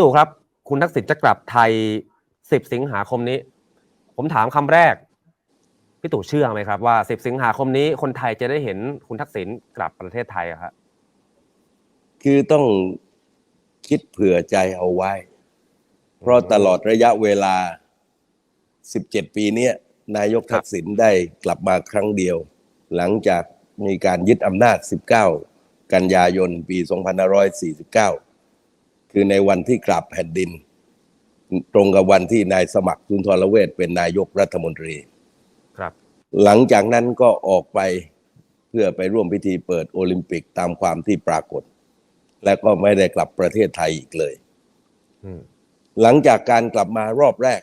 ตู่ครับ คุณทักษิณจะกลับไทย 10 สิงหาคมนี้ ผมถามคำแรก พี่ตู่เชื่อไหมครับว่า 10 สิงหาคมนี้คนไทยจะได้เห็นคุณทักษิณกลับประเทศไทยอะครับคือต้องคิดเผื่อใจเอาไว้ เพราะตลอดระยะเวลา 17 ปีเนี้ยนายกทักษิณได้กลับมาครั้งเดียว หลังจากมีการยึดอำนาจ 19 กันยายนปี 2549 คือในวันที่กราบแผ่นดิน ตรงกับวันที่นายสมัครสุนทรเวชเป็นนายกรัฐมนตรีครับ หลังจากนั้นก็ออกไปเพื่อไปร่วมพิธีเปิดโอลิมปิกตามความที่ปรากฏ และก็ไม่ได้กลับประเทศไทยอีกเลยอืมหลังจากการกลับมารอบแรก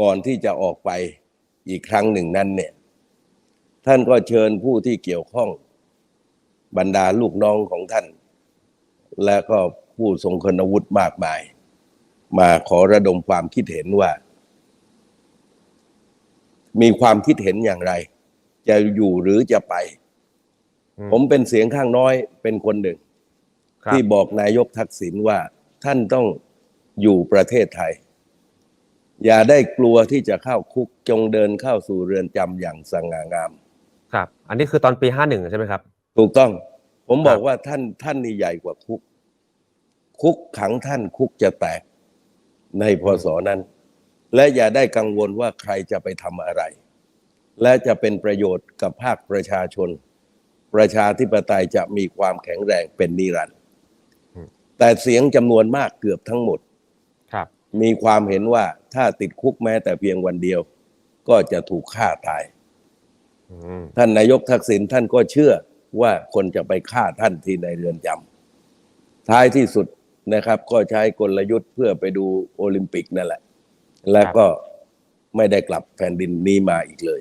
ก่อนที่จะออกไปอีกครั้งหนึ่งนั้นเนี่ย ท่านก็เชิญผู้ที่เกี่ยวข้องบรรดาลูกน้องของท่าน และก็ผู้ทรงคุณวุฒิมากมาย มาขอระดมความคิดเห็นว่า มีความคิดเห็นอย่างไร จะอยู่หรือจะไปอืมผมเป็นเสียงข้างน้อยเป็นคนหนึ่งครับที่บอกนายกทักษิณว่า ท่านต้องอยู่ประเทศไทย อย่าได้กลัวที่จะเข้าคุกจงเดินเข้าสู่เรือนจำอย่างสง่างาม ครับ อันนี้คือตอนปี51ใช่ไหมครับ ถูกต้อง ผมบอคกรับว่าท่านท่านนี่ใหญ่กว่าคุก คุกขังท่านคุกจะแตกในพศนั้น และอย่าได้กังวลว่าใครจะไปทำอะไร และจะเป็นประโยชน์กับภาคประชาชน ประชาธิปไตยจะมีความแข็งแรงเป็นนิรันดร์แต่เสียงจำนวนมากเกือบทั้งหมดครับมีความเห็นว่าถ้าติดคุกแม้แต่เพียงวันเดียว ก็จะถูกฆ่าตายอืมท่านนายกทักษิณท่านก็เชื่อว่าคนจะไปฆ่าท่านที่ในเรือนจำท้ายที่สุด นะครับ ก็ใช้กลยุทธ์เพื่อไปดูโอลิมปิกนั่นแหละ แล้วก็ไม่ได้กลับแผ่นดินนี้มาอีกเลย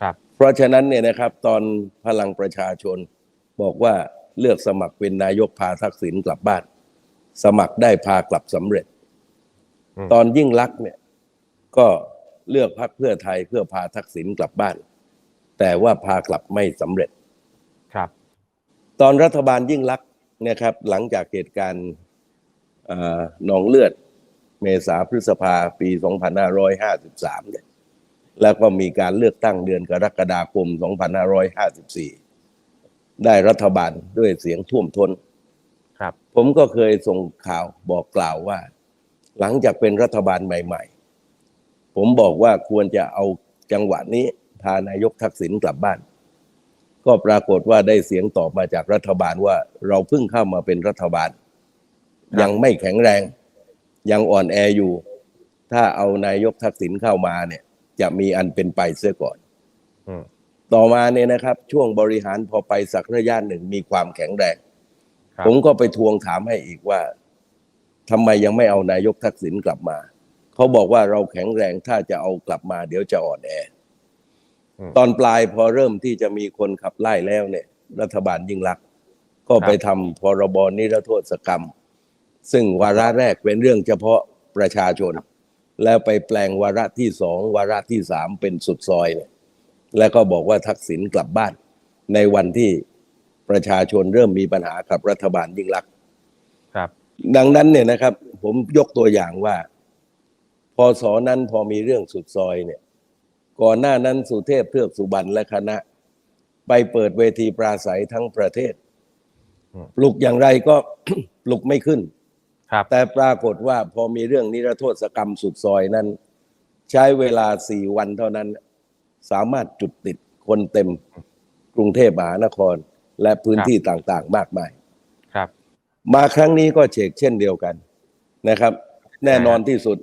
ครับ เพราะฉะนั้นเนี่ยนะครับ ตอนพลังประชาชนบอกว่าเลือกสมัครเป็นนายกพาทักษิณกลับบ้าน สมัครได้พากลับสำเร็จอืมตอนยิ่งลักษณ์เนี่ย ก็เลือกพรรคเพื่อไทยเพื่อพาทักษิณกลับบ้าน แต่ว่าพากลับไม่สำเร็จครับ ตอนรัฐบาลยิ่งลักษณ์เนะครับ หลังจากเหตุการณ์เอ่อ หนองเลือดเมษาพฤษภาปี 2553เนี่ยแล้วก็มีการเลือกตั้งเดือนกรกฎาคม 2554 ได้รัฐบาลด้วยเสียงท่วมท้นครับ ผมก็เคยส่งข่าวบอกกล่าวว่า หลังจากเป็นรัฐบาลใหม่ ๆ ผมบอกว่าควรจะเอาจังหวะนี้พานายกทักษิณกลับบ้าน ก็ปรากฏว่าได้เสียงตอบมาจากรัฐบาลว่าเราเพิ่งเข้ามาเป็นรัฐบาลครับ ยังไม่แข็งแรง ยังอ่อนแออยู่ ถ้าเอานายกทักษิณเข้ามาเนี่ย จะมีอันเป็นไปเสียก่อนอืมต่อมาเนี่ยนะครับ ช่วงบริหารพอไปสักระยะหนึ่งมีความแข็งแรงครับผมก็ไปทวงถามให้อีกว่าทำไมยังไม่เอานายกทักษิณกลับมา เขาบอกว่าเราแข็งแรงถ้าจะเอากลับมา เดี๋ยวจะอ่อนแออมตอนปลายพอเริ่มที่จะมีคนขับไล่แล้วเนี่ย รัฐบาลยิ่งรักษณ์ก็ไปทำพรบนิรโทษกรรม ซึ่งวาระแรกเป็นเรื่องเฉพาะประชาชน แล้วไปแปลงวาระที่สองวาระที่สามเป็นสุดซอยเนี่ยแล้วก็บอกว่าทักษิณกลับบ้าน ในวันที่ประชาชนเริ่มมีปัญหากับรัฐบาลยิ่งรักษณ์ครับ ดังนั้นเนี่ยนะครับ ผมยกตัวอย่างว่า พอสอนั้นพอมีเรื่องสุดซอยเนี่ย ก่อนหน้านั้นสุเทพเทือกสุบรรณและคณะ ไปเปิดเวทีปราศัยทั้งประเทศอืมปลุกอย่างไรก็ปลุกไม่ขึ้นครับ แต่ปรากฏว่าพอมีเรื่องนิรโทษกรรมสุดซอยนั้น ใช้เวลาสี่วันเท่านั้น สามารถจุดติดคนเต็มกรุงเทพมหานครและพื้นที่ต่างๆ มากมายครับ มาครั้งนี้ก็เชกเช่นเดียวกันนะครับ แน่นอนที่สุด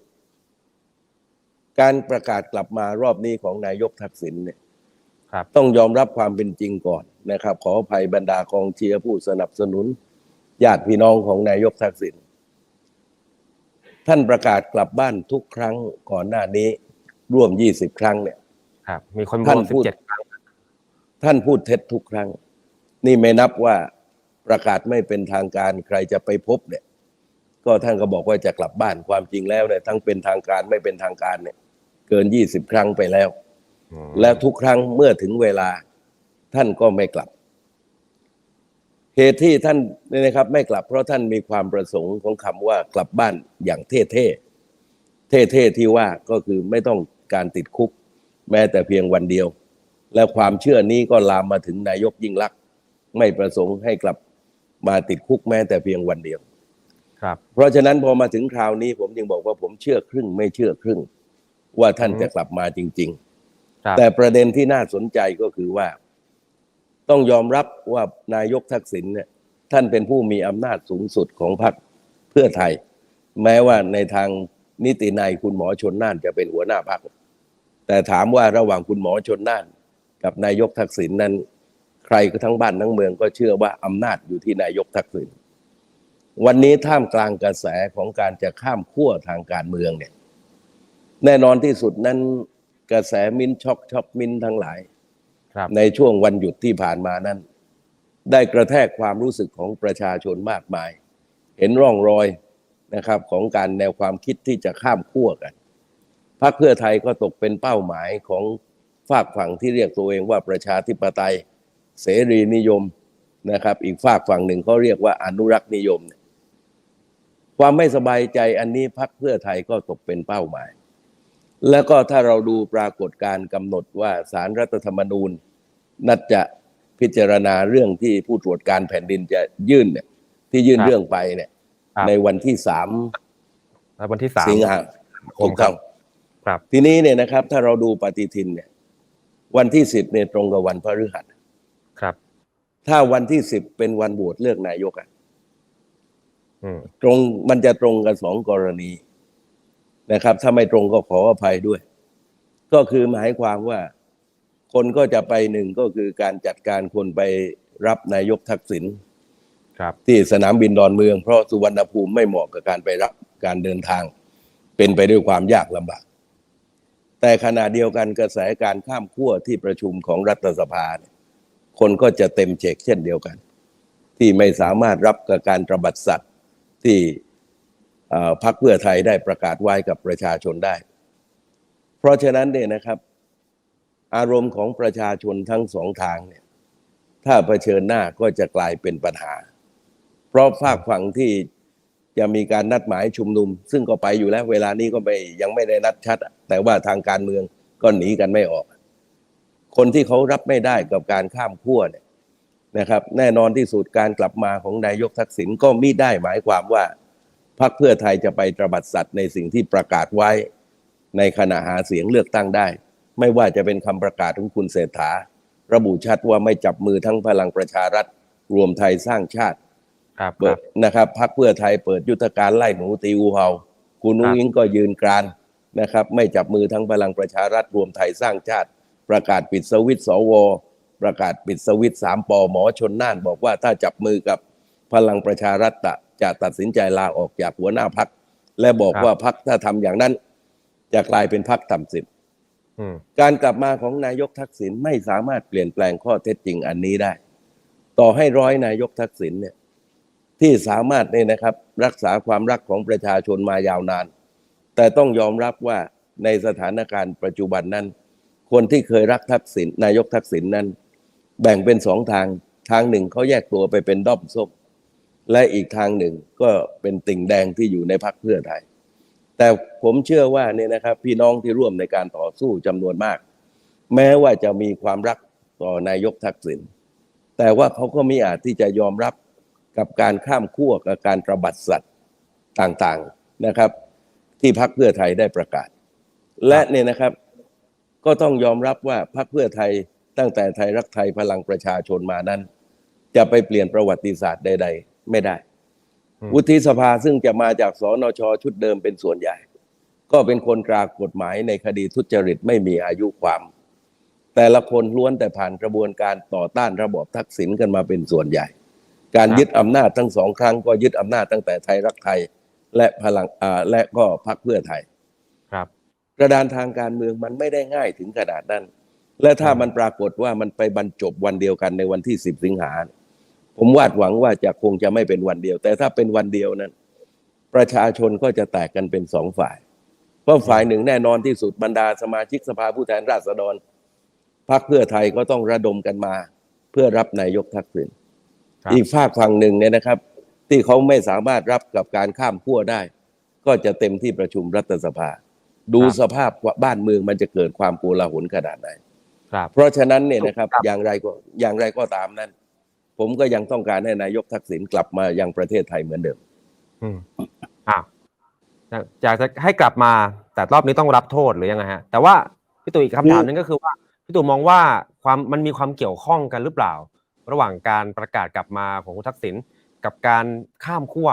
การประกาศกลับมารอบนี้ของนายกทักษิณเนี่ยครับต้องยอมรับความเป็นจริงก่อนนะครับ ขออภัยบรรดากองเชียร์ผู้สนับสนุนญาติพี่น้องของนายกทักษิณ ท่านประกาศกลับบ้านทุกครั้งก่อนหน้านี้ร่วมยี่สิบครั้งเนี่ย ครับ มีคนท่านร่วมพูด17ครั้งท่านพูดเท็จทุกครั้ง นี่ไม่นับว่าประกาศไม่เป็นทางการใครจะไปพบเนี่ย ก็ท่านก็บอกว่าจะกลับบ้านความจริงแล้วเนี่ยทั้งเป็นทางการไม่เป็นทางการเนี่ย เกินยี่สิบครั้งไปแล้วอืมแล้วทุกครั้งเมื่อถึงเวลา ท่านก็ไม่กลับ เหตุที่ท่านเนี่ยนะครับไม่กลับเพราะท่านมีความประสงค์ของคำว่ากลับบ้านอย่างเท่ๆเท่ๆที่ว่าก็คือไม่ต้องการติดคุก แม้แต่เพียงวันเดียว และความเชื่อนี้ก็ลามมาถึงนายกยิ่งลักษณ์ไม่ประสงค์ให้กลับมาติดคุกแม้แต่เพียงวันเดียว ครับ เพราะฉะนั้นพอมาถึงคราวนี้ผมจึงบอกว่าผมเชื่อครึ่งไม่เชื่อครึ่ง ว่าท่านอืมจะกลับมาจริงครับๆแต่ประเด็นที่น่าสนใจก็คือว่า ต้องยอมรับว่านายกทักษิณเนี่ยท่านเป็นผู้มีอำนาจสูงสุดของพรรคเพื่อไทย แม้ว่าในทางนิตินัยคุณหมอชนน่านจะเป็นหัวหน้าพรรคแต่ถามว่าระหว่างคุณหมอชนน่าน กับนายกทักษิณนั้น ใครก็ทั้งบ้านทั้งเมืองก็เชื่อว่าอำนาจอยู่ที่นายกทักษิณวันนี้ท่ามกลางกระแสของการจะข้ามขั้วทางการเมืองเนี่ย แน่นอนที่สุดนั้นกระแสมินช็อกช็อกมินทั้งหลาย ในช่วงวันหยุดที่ผ่านมานั้น ได้กระแทกความรู้สึกของประชาชนมากมาย เห็นร่องรอยนะครับของการแนวความคิดที่จะข้ามขั้วกันพรรคเพื่อไทยก็ตกเป็นเป้าหมายของฝากฝั่งที่เรียกตัวเองว่าประชาธิปไตยเสรีนิยมนะครับ อีกฝากฝั่งหนึ่งเขาเรียกว่าอนุรักษ์นิยม ความไม่สบายใจอันนี้พรรคเพื่อไทยก็ตกเป็นเป้าหมาย แล้วก็ถ้าเราดูปรากฏการณ์กำหนดว่าสารรัฐธรรมนูญ นัดจะพิจารณาเรื่องที่ผู้ตรวจการแผ่นดินจะยื่นเนี่ยที่ยื่นครับเรื่องไปเนี่ยครับในวันที่สามแล้ววันที่สามสิงหาคมครับครับ ทีนี้เนี่ยนะครับ ถ้าเราดูปฏิทินเนี่ย วันที่สิบเนี่ยตรงกับวันพฤหัสครับ ถ้าวันที่สิบเป็นวันโหวตเลือกนายกอะอืมตรงมันจะตรงกันสองกรณี นะครับ ถ้าไม่ตรงก็ขออภัยด้วย ก็คือหมายความว่า คนก็จะไปหนึ่งก็คือการจัดการคนไปรับนายกทักษิณครับ ที่สนามบินดอนเมือง เพราะสุวรรณภูมิไม่เหมาะกับการไปรับการเดินทาง เป็นไปด้วยความยากลำบาก แต่ขณะเดียวกันกระแสการข้ามขั้วที่ประชุมของรัฐสภาเนี่ยคนก็จะเต็มเชกเช่นเดียวกัน ที่ไม่สามารถรับกับการตระบัดสัตว์ที่เอ่อ พรรคเพื่อไทยได้ประกาศไว้กับประชาชนได้ เพราะฉะนั้นเนี่ยนะครับ อารมณ์ของประชาชนทั้งสองทางเนี่ย ถ้าเผชิญหน้าก็จะกลายเป็นปัญหา เพราะฝากฝั่งที่จะมีการนัดหมายชุมนุม ซึ่งก็ไปอยู่แล้ว เวลานี้ก็ไม่ยังไม่ได้นัดชัด แต่ว่าทางการเมืองก็หนีกันไม่ออก คนที่เขารับไม่ได้กับการข้ามขั้วเนี่ยนะครับ แน่นอนที่สุดการกลับมาของนายกทักษิณก็มิได้หมายความว่า พรรคเพื่อไทยจะไปตระบัดสัตว์ในสิ่งที่ประกาศไว้ ในขณะหาเสียงเลือกตั้งได้ ไม่ว่าจะเป็นคำประกาศของคุณเศรษฐา ระบุชัดว่าไม่จับมือทั้งพลังประชารัฐ รวมไทยสร้างชาติครับคเปิรัดบนะครับพักเพื่อไทยเปิดยุทธการไล่หนูตีอูเฮาคุณนุ้งอิงก็ยืนกรานนะครับ ไม่จับมือทั้งพลังประชารัฐรวมไทยสร้างชาติ ประกาศปิดสวิตช์สวประกาศปิดสวิตช์สามปอหมอชนน่านบอกว่าถ้าจับมือกับพลังประชารัฐ จะจะตัดสินใจลาออกจากหัวหน้าพัก และบอกครับว่าพักถ้าทำอย่างนั้น จะกลายเป็นพักต่ำสิบอืมการกลับมาของนายกทักษิณไม่สามารถเปลี่ยนแปลงข้อเท็จจริงอันนี้ได้ ต่อให้ร้อยนายกทักษิณเนี่ย ที่สามารถเนี่ยนะครับ รักษาความรักของประชาชนมายาวนาน แต่ต้องยอมรับว่าในสถานการณ์ปัจจุบันนั้น คนที่เคยรักทักษิณนายกทักษิณนั้น แบ่งเป็นสองทางทางหนึ่งเขาแยกตัวไปเป็นด้อมส้ม และอีกทางหนึ่งก็เป็นติ่งแดงที่อยู่ในพรรคเพื่อไทย แต่ผมเชื่อว่าเนี่ยนะครับ พี่น้องที่ร่วมในการต่อสู้จำนวนมาก แม้ว่าจะมีความรักต่อนายกทักษิณแต่ว่าเขาก็ไม่อาจที่จะยอมรับกับการข้ามขั้วกับการตระบัดสัตว์ต่างๆนะครับ ที่พรรคเพื่อไทยได้ประกาศ และเนี่ยนะครับ ก็ต้องยอมรับว่าพรรคเพื่อไทยตั้งแต่ไทยรักไทยพลังประชาชนมานั้น จะไปเปลี่ยนประวัติศาสตร์ใด ๆ ไม่ได้อืมวุฒิสภาซึ่งจะมาจากสนชชุดเดิมเป็นส่วนใหญ่ ก็เป็นคนกลากฎหมายในคดีทุจริตไม่มีอายุความ แต่ละคนล้วนแต่ผ่านกระบวนการต่อต้านระบอบทักษิณกันมาเป็นส่วนใหญ่ การครับยึดอำนาจทั้งสองครั้งก็ยึดอำนาจตั้งแต่ไทยรักไทยและพลังอ่าและก็พรรคเพื่อไทย ครับกระดานทางการเมืองมันไม่ได้ง่ายถึงขนาดนั้น และถ้ามันปรากฏว่ามันไปบรรจบวันเดียวกันในวันที่สิบสิงหา ผมวาดหวังว่าจะคงจะไม่เป็นวันเดียว แต่ถ้าเป็นวันเดียวนั้น ประชาชนก็จะแตกกันเป็นสองฝ่าย เพราะฝ่ายหนึ่งแน่นอนที่สุดบรรดาสมาชิกสภาผู้แทนราษฎรพรรคเพื่อไทยก็ต้องระดมกันมา เพื่อรับนายกทักษิณครับอีกฝากฝั่งหนึ่งเนี่ยนะครับ ที่เขาไม่สามารถรับกับการข้ามขั้วได้ ก็จะเต็มที่ประชุมรัฐสภา ดูสภาพว่าบ้านเมืองมันจะเกิดความโกลาหลขนาดไหนครับเพราะฉะนั้นเนี่ยนะครับครับอย่างไรก็อย่างไรก็ตามนั้น ผมก็ยังต้องการให้นายกทักษิณกลับมายังประเทศไทยเหมือนเดิมอืมอ่าอยากอยากจะให้กลับมา แต่รอบนี้ต้องรับโทษหรือยังไงฮะ แต่ว่าพี่ตู่อีกคำถามหนึงก็คือว่าพี่ตู่มองว่าความมันมีความเกี่ยวข้องกันหรือเปล่า ระหว่างการประกาศกลับมาของคุณทักษิณกับการข้ามขั้ว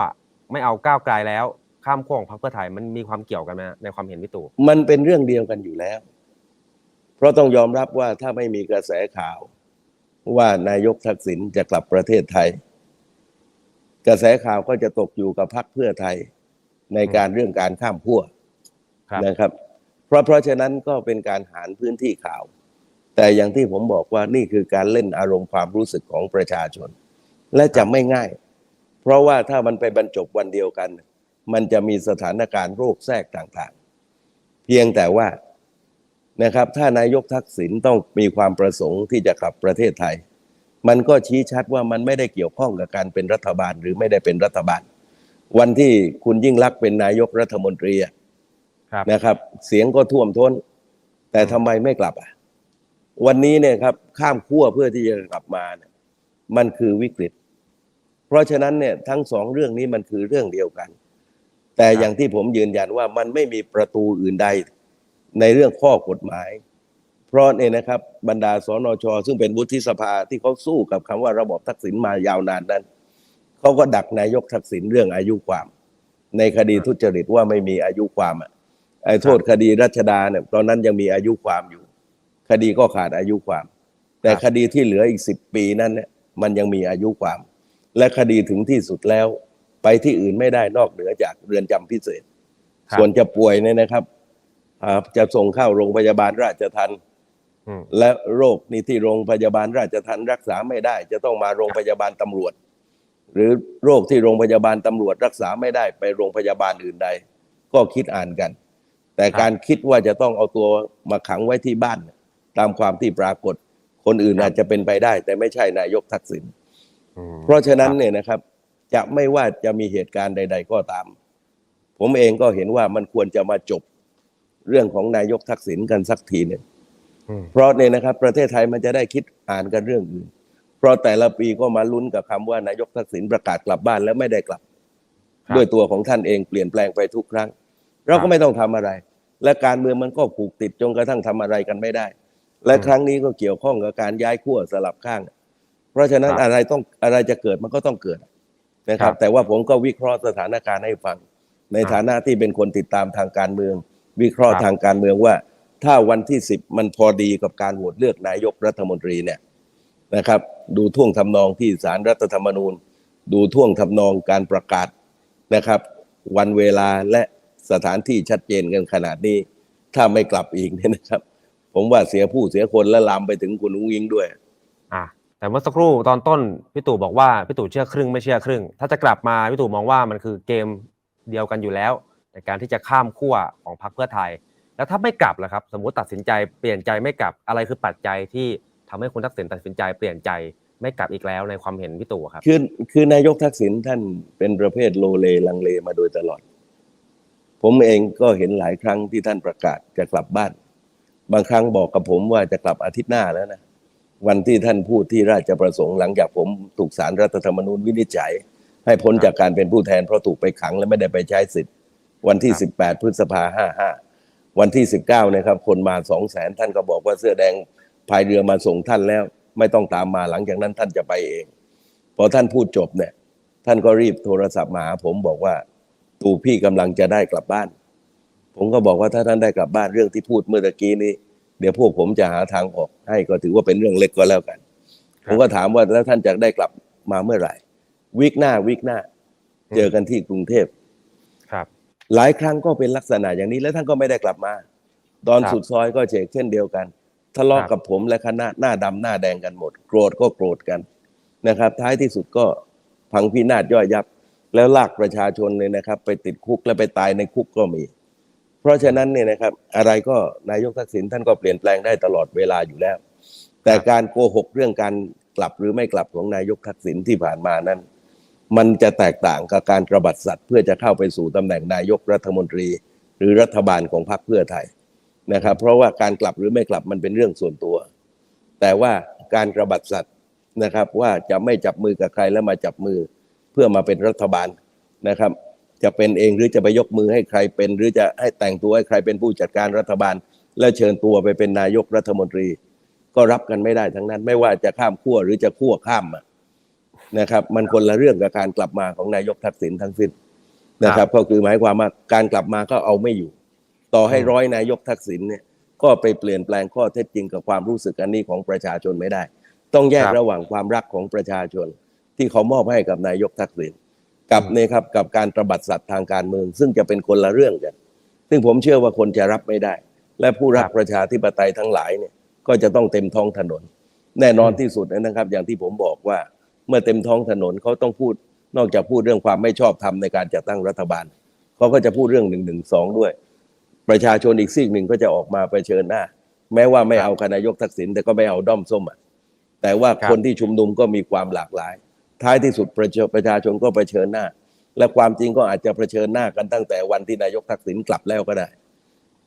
ไม่เอาก้าวไกลแล้ว ข้ามขั้วของพรรคเพื่อไทยมันมีความเกี่ยวกันไหมฮะในความเห็นพี่ตู่มันเป็นเรื่องเดียวกันอยู่แล้ว เพราะต้องยอมรับว่าถ้าไม่มีกระแสข่าว ว่านายกทักษิณจะกลับประเทศไทย กระแสข่าวก็จะตกอยู่กับพรรคเพื่อไทยในการเรื่องการข้ามขั้วครับนะครับ เพราะเพราะฉะนั้นก็เป็นการหารพื้นที่ข่าว แต่อย่างที่ผมบอกว่านี่คือการเล่นอารมณ์ความรู้สึกของประชาชน และจะไม่ง่าย เพราะว่าถ้ามันไปบรรจบวันเดียวกัน มันจะมีสถานการณ์โรคแทรกต่างๆ เพียงแต่ว่า นะครับ ถ้านายกทักษิณต้องมีความประสงค์ที่จะกลับประเทศไทย มันก็ชี้ชัดว่ามันไม่ได้เกี่ยวข้องกับการเป็นรัฐบาลหรือไม่ได้เป็นรัฐบาล วันที่คุณยิ่งลักษณ์เป็นนายกรัฐมนตรีอะครับนะครับ เสียงก็ท่วมท้น แต่ทำไมไม่กลับอะวันนี้เนี่ยครับข้ามขั้วเพื่อที่จะกลับมาเนี่ยมันคือวิกฤต เพราะฉะนั้นเนี่ยทั้งสองเรื่องนี้มันคือเรื่องเดียวกัน แต่อย่างที่ผมยืนยันว่ามันไม่มีประตูอื่นใด ในเรื่องข้อกฎหมาย เพราะเนี่ยนะครับบรรดาสนช ซึ่งเป็นวุฒิสภาที่เขาสู้กับคำว่าระบอบทักษิณมายาวนานนั้นเขาก็ดักนายกทักษิณเรื่องอายุความ ในคดีทุจริตว่าไม่มีอายุความอะไอ้โทษคดีรัชดาเนี่ยตอนนั้นยังมีอายุความอยู่ คดีก็ขาดอายุความ แต่ครับคดีที่เหลืออีกสิบปีนั้นเนี่ยมันยังมีอายุความ และคดีถึงที่สุดแล้ว ไปที่อื่นไม่ได้นอกเหนือจากเรือนจำพิเศษครับส่วนจะป่วยเนี่ยนะครับอ่า จะส่งเข้าโรงพยาบาลราชทันอืมและโรคนี้ที่โรงพยาบาลราชทันรักษาไม่ได้ จะต้องมาโรงพยาบาลตำรวจ หรือโรคที่โรงพยาบาลตำรวจรักษาไม่ได้ไปโรงพยาบาลอื่นใด ก็คิดอ่านกัน แต่การคิดว่าจะต้องเอาตัวมาขังไว้ที่บ้านเนี่ยตามความที่ปรากฏ คนอื่นอาจจะเป็นไปได้ แต่ไม่ใช่นายกทักษิณอืมเพราะฉะนั้นเนี่ยนะครับ จะไม่ว่าจะมีเหตุการณ์ใด ๆ ก็ตาม ผมเองก็เห็นว่ามันควรจะมาจบ เรื่องของนายกทักษิณกันสักทีหนึ่งอืมเพราะเนี่ยนะครับ ประเทศไทยมันจะได้คิดอ่านกันเรื่องอื่นเพราะแต่ละปีก็มาลุ้นกับคำว่านายกทักษิณประกาศกลับบ้านแล้วไม่ได้กลับครับ ด้วยตัวของท่านเองเปลี่ยนแปลงไปทุกครั้ง เราครัก็บไม่ต้องทำอะไร และการเมืองมันก็ผูกติดจนกระทั่งทำอะไรกันไม่ได้ และอืมครั้งนี้ก็เกี่ยวข้องกับการย้ายขั้วสลับข้าง เพราะฉะนั้นครับอะไรต้องอะไรจะเกิดมันก็ต้องเกิดนะคครัรับบแต่ว่าผมก็วิเคราะห์สถานการณ์ให้ฟัง ในครับฐานะที่เป็นคนติดตามทางการเมือง วิเคราะห์ครับทางการเมืองว่า ถ้าวันที่สิบมันพอดีกับการโหวตเลือกนายกรัฐมนตรีเนี่ยนะครับ ดูท่วงทำนองที่สารรัฐธรรมนูญ ดูท่วงทำนองการประกาศนะครับ วันเวลาและสถานที่ชัดเจนกันขนาดนี้ ถ้าไม่กลับอีกเนี่ยนะครับ ผมว่าเสียผู้เสียคนและลามไปถึงคุณอุ้งอิงด้วย อะแต่เมื่อสักครู่ตอนต้นพี่ตู่บอกว่าพี่ตู่เชื่อครึ่งไม่เชื่อครึ่ง ถ้าจะกลับมาพี่ตู่มองว่ามันคือเกมเดียวกันอยู่แล้ว ในการที่จะข้ามขั้วของพรรคเพื่อไทย แล้วถ้าไม่กลับล่ะครับ สมมติตัดสินใจเปลี่ยนใจไม่กลับอะไรคือปัจจัยที่ทำให้คุณทักษิณตัดสินใจเปลี่ยนใจไม่กลับอีกแล้วในความเห็นพี่ตู่ครับ คือคือนายกทักษิณท่านเป็นประเภทโลเลลังเลมาโดยตลอด ผมเองก็เห็นหลายครั้งที่ท่านประกาศจะกลับบ้าน บางครั้งบอกกับผมว่าจะกลับอาทิตย์หน้าแล้วนะวันที่ท่านพูดที่ราชประสงค์หลังจากผมถูกสารรัฐธรรมนูญวินิจฉัย ให้พ้นจากการเป็นผู้แทนเพราะถูกไปขังและไม่ได้ไปใช้สิทธิ์ วันที่ครับ18 พฤษภาห้าห้าวันที่ 19นะครับ คนมาสองแสนท่านก็บอกว่าเสื้อแดงพายเรือมาส่งท่านแล้ว ไม่ต้องตามมาหลังจากนั้นท่านจะไปเอง พอท่านพูดจบเนี่ย ท่านก็รีบโทรศัพท์มาหาผมบอกว่าตู่พี่กำลังจะได้กลับบ้าน ผมก็บอกว่าถ้าท่านได้กลับบ้านเรื่องที่พูดเมื่อตะกี้นี้ เดี๋ยวพวกผมจะหาทางออก ให้ก็ถือว่าเป็นเรื่องเล็กก็แล้วกันคผรับมก็ถามว่าแล้วท่านจะได้กลับมาเมื่อไหร่ วิกหน้าวิกหน้า เจอกันที่กรุงเทพครับ หลายครั้งก็เป็นลักษณะอย่างนี้แล้วท่านก็ไม่ได้กลับมา ตอนสุดซอยก็เฉกเช่นเดียวกันทะเลาะกับผมและคณะหน้าดำหน้าแดงกันหมด โกรธก็โกรธกันนะครับ ท้ายที่สุดก็พังพินาศย่อยยับ แล้วลากประชาชนเลยนะครับ ไปติดคุกและไปตายในคุกก็มี เพราะฉะนั้นเนี่ยนะครับ อะไรก็นายกทักษิณท่านก็เปลี่ยนแปลงได้ตลอดเวลาอยู่แล้ว แต่การโกหกเรื่องการกลับหรือไม่กลับของนายกทักษิณที่ผ่านมานั้น มันจะแตกต่างกับการกระบัดสัตว์ เพื่อจะเข้าไปสู่ตำแหน่งนายกรัฐมนตรี หรือรัฐบาลของพรรคเพื่อไทยนะครับ เพราะว่าการกลับหรือไม่กลับมันเป็นเรื่องส่วนตัว แต่ว่าการกระบัดสัตว์นะครับว่าจะไม่จับมือกับใครแล้วมาจับมือเพื่อมาเป็นรัฐบาลนะครับ จะเป็นเองหรือจะไปยกมือให้ใครเป็น หรือจะให้แต่งตัวให้ใครเป็นผู้จัดการรัฐบาล แล้วเชิญตัวไปเป็นนายกรัฐมนตรี ก็รับกันไม่ได้ทั้งนั้น ไม่ว่าจะข้ามขั้วหรือจะขั้วข้ามอะ นะครับ มันคนละเรื่องกับการกลับมาของนายกทักษิณทั้งสิ้นนะครับ ก็คือหมายความว่าการกลับมาก็เอาไม่อยู่ ต่อให้ร้อยนายกทักษิณเนี่ยก็ไปเปลี่ยนแปลงข้อเท็จจริงกับความรู้สึกอันนี้ของประชาชนไม่ได้ ต้องแยกครับระหว่างความรักของประชาชน ที่เขามอบให้กับนายกทักษิณกับอืมเนี่ยครับกับการตระบัดสัตว์ทางการเมือง ซึ่งจะเป็นคนละเรื่องกัน ซึ่งผมเชื่อว่าคนจะรับไม่ได้ และผู้รักประชาธิปไตยทั้งหลายเนี่ยก็จะต้องเต็มท้องถนน แน่นอนที่สุดนะครับ อย่างที่ผมบอกว่า เมื่อเต็มท้องถนนเขาต้องพูดนอกจากพูดเรื่องความไม่ชอบธรรมในการจัดตั้งรัฐบาลเขาก็จะพูดเรื่องหนึ่งหนึ่งสองด้วย ประชาชนอีกซีกหนึ่งก็จะออกมาเผชิญหน้า แม้ว่าไม่เอาคณะยกทักษิณแต่ก็ไม่เอาด้อมส้มอะแต่ว่าครับคนที่ชุมนุมก็มีความหลากหลาย ท้ายที่สุดประชาประชาชนก็เผชิญหน้า และความจริงก็อาจจะเผชิญหน้ากันตั้งแต่วันที่นายกทักษิณกลับแล้วก็ได้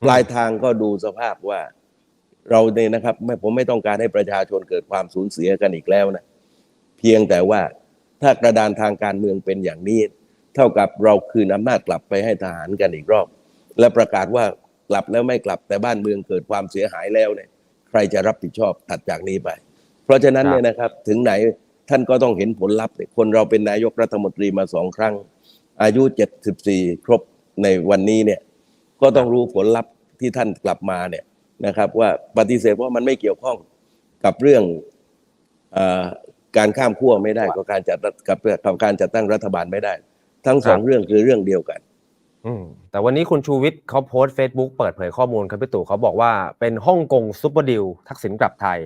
ปลายทางก็ดูสภาพว่าเราเนี่ยนะครับไม่ผมไม่ต้องการให้ประชาชนเกิดความสูญเสียกันอีกแล้วนะ เพียงแต่ว่าถ้ากระดานทางการเมืองเป็นอย่างนี้ เท่ากับเราคืนอำนาจกลับไปให้ทหารกันอีกรอบ และประกาศว่ากลับแล้วไม่กลับแต่บ้านเมืองเกิดความเสียหายแล้วเนี่ยใครจะรับผิดชอบถัดจากนี้ไป เพราะฉะนั้นครับเนี่ยนะครับถึงไหนท่านก็ต้องเห็นผลลัพธ์เนี่ยคนเราเป็นนายกรัฐมนตรีมาสองครั้ง อายุ 74 ครบในวันนี้เนี่ยก็ต้องรู้ผลลัพธ์ที่ท่านกลับมาเนี่ยนะครับว่าปฏิเสธว่ามันไม่เกี่ยวข้องกับเรื่องเออ การข้ามขั้วไม่ได้กับการจัดกับกับการจัดตั้งรัฐบาลไม่ได้ ทั้งสองครับเรื่องคือเรื่องเดียวกันอืมแต่วันนี้คุณชูวิทย์เขาโพสต์ Facebook เปิดเผยข้อมูลครับพี่ตู่เขาบอกว่าเป็นฮ่องกงซุปเปอร์ดิวทักษิณกลับไทย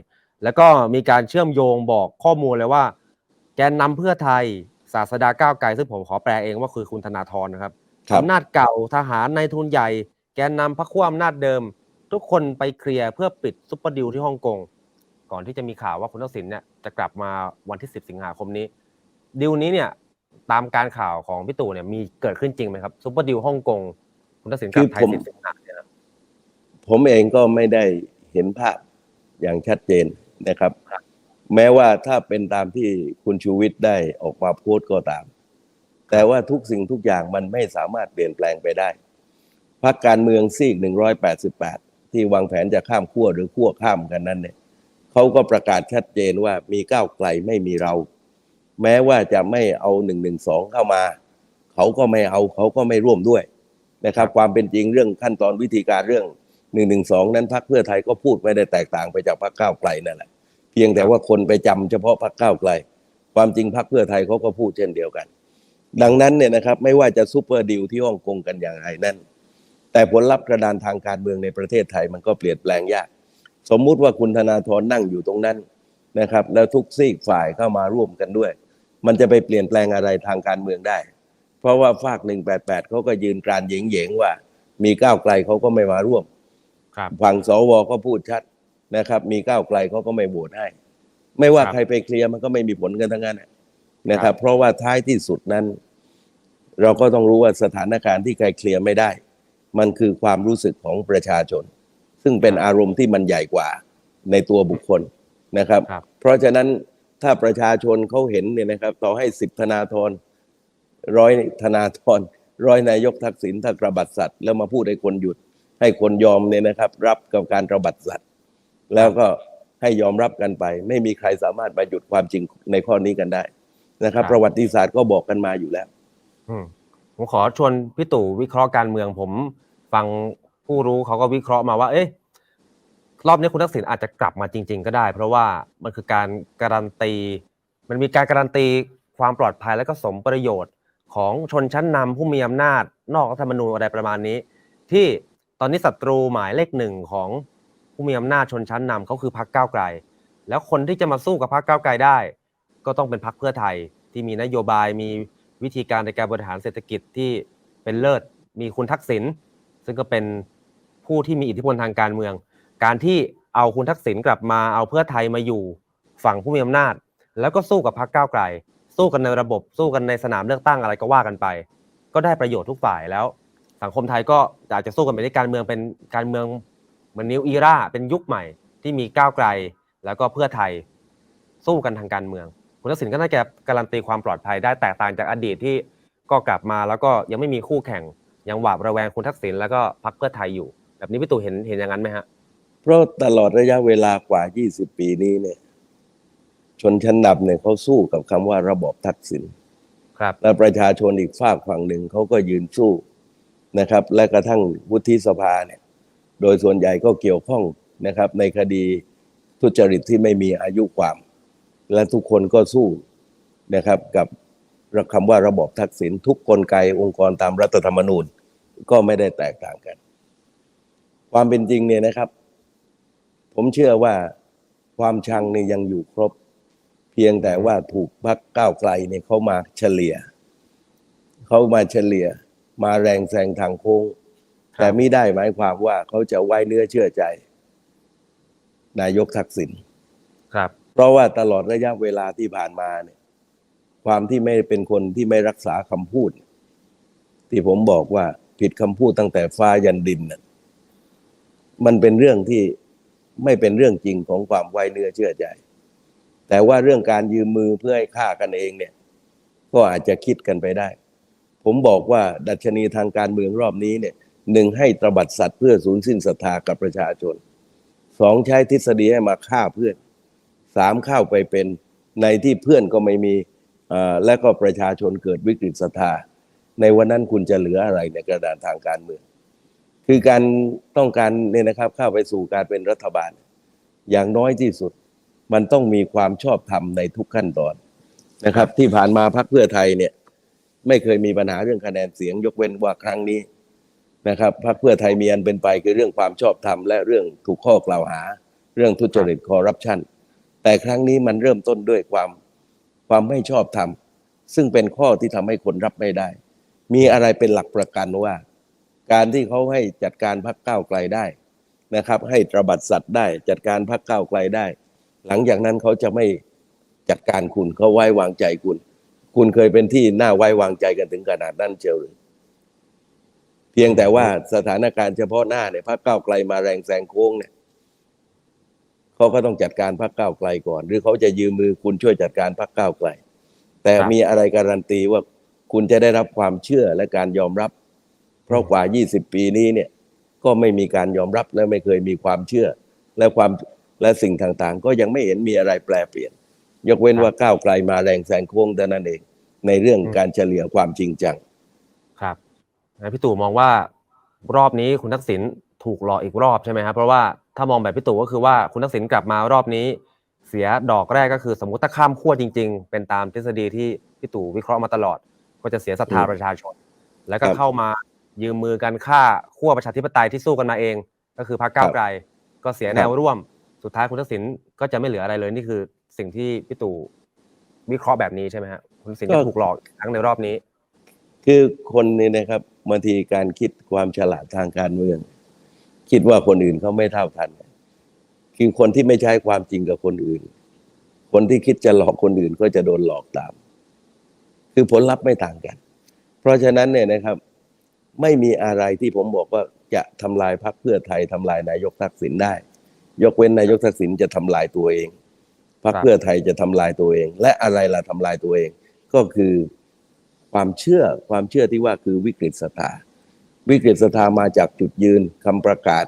แล้วก็มีการเชื่อมโยงบอกข้อมูลเลยว่า แกนนำเพื่อไทยศาสดาก้าวไกลซึ่งผมขอแปลเองว่าคือคุณธนาธรนะครับครับอำนาจเก่าทหารในทุนใหญ่ แกนนำพรรคขั้วอำนาจเดิม ทุกคนไปเคลียร์เพื่อปิดซุปเปอร์ดิวที่ฮ่องกง ก่อนที่จะมีข่าวว่าคุณทักษิณเนี่ยจะกลับมาวันที่ 10 สิงหาคมนี้ดิวนี้เนี่ยตามการข่าวของพี่ตู่เนี่ยมีเกิดขึ้นจริงไหมครับซุปเปอร์ดิวฮ่องกงคุณทักษิณกลับไทยคือผม10สิงหาเนี่ยนะผมเองก็ไม่ได้เห็นภาพอย่างชัดเจนนะครับ แม้ว่าถ้าเป็นตามที่คุณชูวิทย์ได้ออกมาโพสต์ก็ตาม แต่ว่าทุกสิ่งทุกอย่างมันไม่สามารถเปลี่ยนแปลงไปได้พรรคการเมืองซีก188 ที่วางแผนจะข้ามขั้วหรือขั้วข้ามกันนั้นเนี่ย เขาก็ประกาศชัดเจนว่ามีก้าวไกลไม่มีเรา แม้ว่าจะไม่เอา112เข้ามา เขาก็ไม่เอาเขาก็ไม่ร่วมด้วยนะครับ ความเป็นจริงเรื่องขั้นตอนวิธีการเรื่อง112นั้นพรรคเพื่อไทยก็พูดไม่ได้แตกต่างไปจากพรรคก้าวไกลนั่นแหละเพียงแต่ว่าคนไปจำเฉพาะพรรคก้าวไกล ความจริงพรรคเพื่อไทยเขาก็พูดเช่นเดียวกัน ดังนั้นเนี่ยนะครับไม่ว่าจะซูเปอร์ดิวที่ฮ่องกงกันอย่างไรนั่นแต่ผลลัพธ์กระดานทางการเมืองในประเทศไทยมันก็เปลี่ยนแปลงยาก สมมุติว่าคุณธนาธรนั่งอยู่ตรงนั้นนะครับ แล้วทุกซีกฝ่ายเข้ามาร่วมกันด้วย มันจะไปเปลี่ยนแปลงอะไรทางการเมืองได้ เพราะว่าฝาก 188 เขาก็ยืนกรานเหยงๆว่า มีก้าวไกลเขาก็ไม่มาร่วมครับฝั่งสวก็พูดชัดนะครับ มีก้าวไกลเขาก็ไม่โหวตให้ ไม่ว่าครับใครไปเคลียร์มันก็ไม่มีผลกันทั้งนั้นนะนะคครัรับบเพราะว่าท้ายที่สุดนั้น เราก็ต้องรู้ว่าสถานการณ์ที่ใครเคลียร์ไม่ได้ มันคือความรู้สึกของประชาชน ซึ่งเป็นอารมณ์ที่มันใหญ่กว่าในตัวบุคคลนะครับครับ เพราะฉะนั้นถ้าประชาชนเขาเห็นเนี่ยนะครับ ต่อให้สิบธนาธรร้อยธนาธรร้อยนายกทักษิณถ้ากระบัดสัตว์แล้วมาพูดให้คนหยุด ให้คนยอมเนี่ยนะครับ รับกับการระบัดสัตว์แล้วก็ให้ยอมรับกันไป ไม่มีใครสามารถมาหยุดความจริงในข้อนี้กันได้นะครับครับประวัติศาสตร์ก็บอกกันมาอยู่แล้วอืมผมขอชวนพี่ตู่วิเคราะห์การเมืองผมฟัง ผู้รู้เขาก็วิเคราะห์มาว่า เอ๊ะรอบนี้คุณทักษิณอาจจะกลับมาจริง ๆ ก็ได้ เพราะว่ามันคือการการันตี มันมีการการันตีความปลอดภัยและก็สมประโยชน์ของชนชั้นนำผู้มีอำนาจ นอกรัฐธรรมนูญอะไรประมาณนี้ ที่ตอนนี้ศัตรูหมายเลขหนึ่งของผู้มีอำนาจชนชั้นนำเขาคือพรรคก้าวไกล แล้วคนที่จะมาสู้กับพรรคก้าวไกลได้ ก็ต้องเป็นพรรคเพื่อไทยที่มีนโยบายมีวิธีการในการบริหารเศรษฐกิจที่เป็นเลิศมีคุณทักษิณซึ่งก็เป็น ผู้ที่มีอิทธิพลทางการเมือง การที่เอาคุณทักษิณกลับมาเอาเพื่อไทยมาอยู่ฝั่งผู้มีอำนาจ แล้วก็สู้กับพรรคก้าวไกล สู้กันในระบบสู้กันในสนามเลือกตั้งอะไรก็ว่ากันไป ก็ได้ประโยชน์ทุกฝ่ายแล้ว สังคมไทยก็อยากจะสู้กันไปในการเมืองเป็นการเมืองเหมือนนิวอีราเป็นยุคใหม่ที่มีก้าวไกล แล้วก็เพื่อไทยสู้กันทางการเมือง คุณทักษิณก็น่าจะการันตีความปลอดภัยได้แตกต่างจากอดีตที่ก็กลับมาแล้วก็ยังไม่มีคู่แข่งยังหวาดระแวงคุณทักษิณแล้วก็พรรคเพื่อไทยอยู่ แบบนี้พี่ตู่เห็นเห็นอย่างนั้นไหมฮะเพราะตลอดระยะเวลากว่า 20 ปีนี้เนี่ย ชนชั้นนำเนี่ยเขาสู้กับคำว่าระบอบทักษิณครับ และประชาชนอีกฝากฝั่งหนึ่งเขาก็ยืนสู้นะครับ และกระทั่งวุฒิสภาเนี่ย โดยส่วนใหญ่ก็เกี่ยวข้องนะครับ ในคดีทุจริตที่ไม่มีอายุความ และทุกคนก็สู้นะครับ กับคำว่าระบอบทักษิณทุกกลไกองค์กรตามรัฐธรรมนูญก็ไม่ได้แตกต่างกัน ความเป็นจริงเนี่ยนะครับ ผมเชื่อว่าความชังเนี่ยยังอยู่ครบ เพียงแต่ว่าถูกพักก้าวไกลเนี่ยเขามาเฉลี่ยเขามาเฉลี่ย มาแรงแซงทางโค้งครับแต่ไม่ได้หมายความว่าเขาจะไว้เนื้อเชื่อใจ นายกทักษิณครับ เพราะว่าตลอดระยะเวลาที่ผ่านมาเนี่ย ความที่ไม่เป็นคนที่ไม่รักษาคำพูด ที่ผมบอกว่าผิดคำพูดตั้งแต่ฟ้ายันดินน่ะ มันเป็นเรื่องที่ไม่เป็นเรื่องจริงของความไว้เนื้อเชื่อใจ แต่ว่าเรื่องการยืมมือเพื่อให้ฆ่ากันเองเนี่ย ก็อาจจะคิดกันไปได้ ผมบอกว่าดัชนีทางการเมืองรอบนี้เนี่ยหนึ่งให้ตรบัดสัตว์เพื่อสูญสิ้นศรัทธากับประชาชนสองใช้ทฤษฎีให้มาฆ่าเพื่อนสามเข้าไปเป็นในที่เพื่อนก็ไม่มีอ่อและก็ประชาชนเกิดวิกฤตศรัทธาในวันนั้นคุณจะเหลืออะไรในกระดานทางการเมือง คือการต้องการเนี่ยนะครับเข้าไปสู่การเป็นรัฐบาล อย่างน้อยที่สุด มันต้องมีความชอบธรรมในทุกขั้นตอนนะครับ ที่ผ่านมาพรรคเพื่อไทยเนี่ย ไม่เคยมีปัญหาเรื่องคะแนนเสียงยกเว้นว่าครั้งนี้นะครับพรรคเพื่อไทยมีอันเป็นไปคือเรื่องความชอบธรรมและเรื่องถูกข้อกล่าวหา เรื่องทุจริตคอร์รัปชันแต่ครั้งนี้มันเริ่มต้นด้วยความความไม่ชอบธรรมซึ่งเป็นข้อที่ทำให้คนรับไม่ได้ มีอะไรเป็นหลักประกันว่า การที่เขาให้จัดการพรรคก้าวไกลได้นะครับ ให้ตระบัดสัตว์ได้จัดการพรรคก้าวไกลได้ หลังจากนั้นเขาจะไม่จัดการคุณเขาไว้วางใจคุณ คุณเคยเป็นที่น่าไว้วางใจกันถึงขนาดนั้นเชียวหรือเพียงแต่ว่าสถานการณ์เฉพาะหน้าเนี่ยพรรคก้าวไกลมาแรงแซงโค้งเนี่ยเขาก็ต้องจัดการพรรคก้าวไกลก่อน หรือเขาจะยืมมือคุณช่วยจัดการพรรคก้าวไกล แต่ครับมีอะไรการันตีว่าคุณจะได้รับความเชื่อและการยอมรับเพ ราะกว่า 20 ปีนี้เนี่ยก็ไม่มีการยอมรับและไม่เคยมีความเชื่อ และความและสิ่งต่างๆ ก็ยังไม่เห็นมีอะไรแปลเปลี่ยน ยกเว้นว่าก้าวไกลมาแรงแซงโค้งแต่นั้นเอง ในเรื่องการเฉลี่ยความจริงจัง ครับงั้นพี่ตู่มองว่ารอบนี้คุณทักษิณถูกหลอกอีกรอบใช่ไหมครับเพราะว่าถ้ามองแบบพี่ตู่ก็คือว่าคุณทักษิณกลับมารอบนี้ เสียดอกแรกก็คือสมมติถ้าข้ามขั้วจริง ๆ เป็นตามทฤษฎีที่พี่ตู่วิเคราะห์มาตลอด ก็จะเสียศรัทธาอืมประชาชน แล้วก็ครับเข้ามา ยืมมือกันฆ่าขั้วประชาธิปไตยที่สู้กันมาเอง ก็คือพรรคก้าวไกล ก็เสียแนวร่วม สุดท้ายคุณทักษิณก็จะไม่เหลืออะไรเลยนี่คือสิ่งที่พี่ตู่วิเคราะห์แบบนี้ใช่ไหมฮะคุณทักษิณจะถูกหลอกอีกครั้งในรอบนี้ คือคนนี่นะครับบางทีการคิดความฉลาดทางการเมือง คิดว่าคนอื่นเขาไม่เท่าทันคือคนที่ไม่ใช้ความจริงกับคนอื่น คนที่คิดจะหลอกคนอื่นก็จะโดนหลอกตาม คือผลลัพธ์ไม่ต่างกัน เพราะฉะนั้นเนี่ยนะครับ ไม่มีอะไรที่ผมบอกว่าจะทำลายพรรคเพื่อไทยทำลายนายกทักษิณได้ ยกเว้นนายกทักษิณจะทำลายตัวเองพรรคครับเพื่อไทยจะทำลายตัวเอง และอะไรล่ะทำลายตัวเอง ก็คือความเชื่อความเชื่อที่ว่าคือวิกฤตศรัทธาวิกฤตศรัทธามาจากจุดยืนคำประกาศ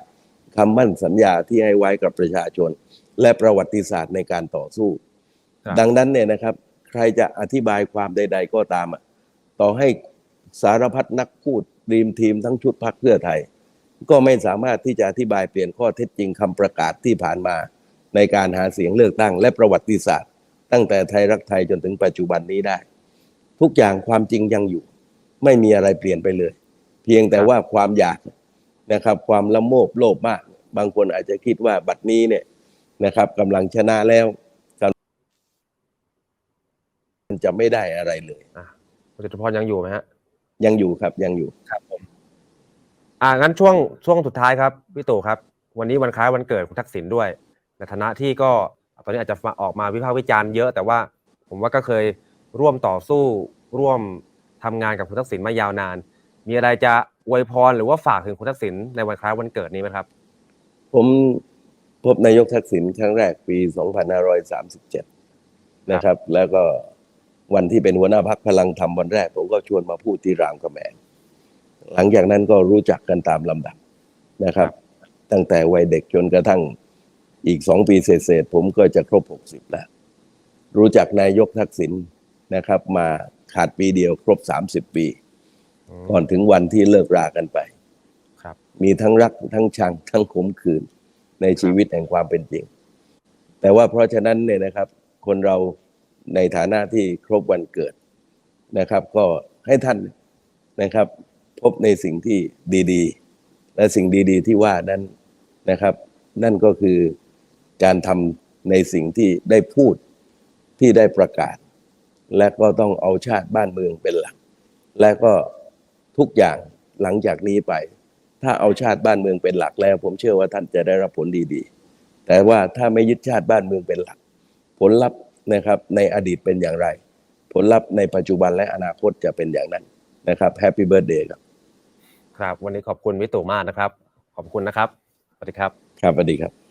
คำมั่นสัญญาที่ให้ไว้กับประชาชน และประวัติศาสตร์ในการต่อสู้ครับดังนั้นเนี่ยนะครับ ใครจะอธิบายความใด ๆ ก็ตามอะต่อให้ สารพัดนักพูดรีมทีมทั้งชุดพักเพื่อไทย ก็ไม่สามารถที่จะอธิบายเปลี่ยนข้อเท็จจริงคำประกาศที่ผ่านมา ในการหาเสียงเลือกตั้งและประวัติศาสตร์ ตั้งแต่ไทยรักไทยจนถึงปัจจุบันนี้ได้ ทุกอย่างความจริงยังอยู่ ไม่มีอะไรเปลี่ยนไปเลย เพียงแต่ว่าความอยากนะครับ ความละโมบโลภมาก บางคนอาจจะคิดว่าบัดนี้เนี่ยนะครับกำลังชนะแล้วมันจะไม่ได้อะไรเลยคุณจตุพรยังอยู่ไหมฮะ ยังอยู่ครับยังอยู่ครับผมอ่างั้นช่วงช่วงสุดท้ายครับพี่ตู่ครับ วันนี้วันคล้ายวันเกิดคุณทักษิณด้วย ในฐานะที่ก็ตอนนี้อาจจะออกมาวิพากษ์วิจารณ์เยอะ แต่ว่าผมว่าก็เคยร่วมต่อสู้ร่วมทำงานกับคุณทักษิณมายาวนาน มีอะไรจะอวยพรหรือว่าฝากถึงคุณทักษิณในวันคล้ายวันเกิดนี้ไหมครับ ผมพบนายกทักษิณครั้งแรกปี 2537 นะครับ แล้วก็ วันที่เป็นหัวหน้าพักพลังธรรมวันแรก ผมก็ชวนมาพูดที่รามคำแหงหลังจากนั้นก็รู้จักกันตามลำดับนะครับ ตั้งแต่วัยเด็กจนกระทั่งอีกสองปีเศษๆผมก็จะครบ60แล้วรู้จักนายกทักษิณนะครับ มาขาดปีเดียวครบ30ปี ก่อนถึงวันที่เลิกรากันไปครับมีทั้งรักทั้งชังทั้งขมขื่นในชีวิตแห่งความเป็นจริง แต่ว่าเพราะฉะนั้นเนี่ยนะครับ คนเรา ในฐานะที่ครบวันเกิดนะครับ ก็ให้ท่านนะครับ พบในสิ่งที่ดีๆ และสิ่งดีๆที่ว่านั้นนะครับ นั่นก็คือการทำในสิ่งที่ได้พูดที่ได้ประกาศ และก็ต้องเอาชาติบ้านเมืองเป็นหลัก และก็ทุกอย่างหลังจากนี้ไป ถ้าเอาชาติบ้านเมืองเป็นหลักแล้ว ผมเชื่อว่าท่านจะได้รับผลดีๆ แต่ว่าถ้าไม่ยึดชาติบ้านเมืองเป็นหลัก ผลลัพธ์ นะครับในอดีตเป็นอย่างไร ผลลัพธ์ในปัจจุบันและอนาคตจะเป็นอย่างนั้นนะครับแฮปปี้เบิร์ดเดย์ครับครับ วันนี้ขอบคุณวิตุมากนะครับ ขอบคุณนะครับสวัสดีครับ ครับสวัสดีครับ